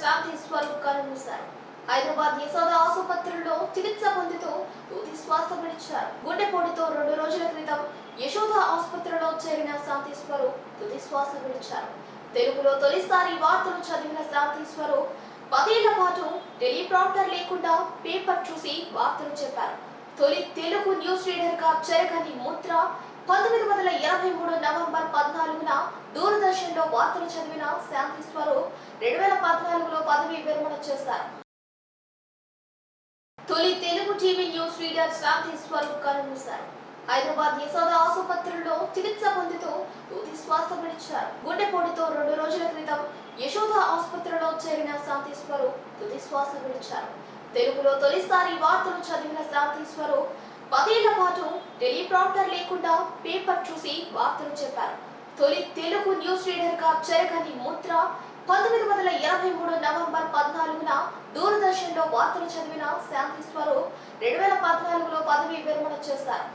శాంతి స్వరూప్ కనుమూశారు హైదరాబాద్ యశోద ఆసుపత్రిలో చికిత్స పొందుతూ తుది శ్వాస విడిచారు గుండెపోటుతో రెండు రోజుల క్రితం యశోద ఆసుపత్రిలో చేరిన శాంతి స్వరూప్ తుది శ్వాస విడిచారు తెలుగులో తొలిసారి వార్తలు చదివిన శాంతి స్వరూప్ పదేళ్ళ పాటు టెలిప్రాంప్టర్ లేకుండా పేపర్ చూసి వార్తలు చెప్పారు. తొలి తెలుగు న్యూస్ రీడర్గా చెరగని ముద్ర పంతొమ్మిది వందల ఇరవై మూడు నవంబర్ పద్నాలుగున దూరదర్శన్లో వార్తలు చదివిన శాంతి స్వరూప్ రెండు వేల పద్నాలుగులో పదవి విరమణ చేశారు. తొలి Telugu TV news reader Shanti Swaroop కనుమూశారు. Hyderabad Yashoda ఆసుపత్రిలో చికిత్స పొందుతూ తుది శ్వాస విడిచారు. గుండెపోటుతో రెండు రోజుల క్రితం యశోద ఆసుపత్రిలో చేరిన శాంతి స్వరూప్ తుది శ్వాస విడిచారు. తెలుగులో తొలిసారి వార్తలు చదివిన శాంతి స్వరూప్ పదేళ్ళ పాటు టెలిప్రాంప్టర్ లేకుండా పేపర్ చూసి వార్తలు చెప్పారు. తొలి తెలుగు న్యూస్ రీడర్గా చెరగని ముద్ర పంతొమ్మిది వందల ఎనభై మూడు నవంబర్ పద్నాలుగున దూరదర్శన్లో వార్తలు చదివిన శాంతి స్వరూప్ రెండు వేల పద్నాలుగులో పదవి విరమణ చేశారు.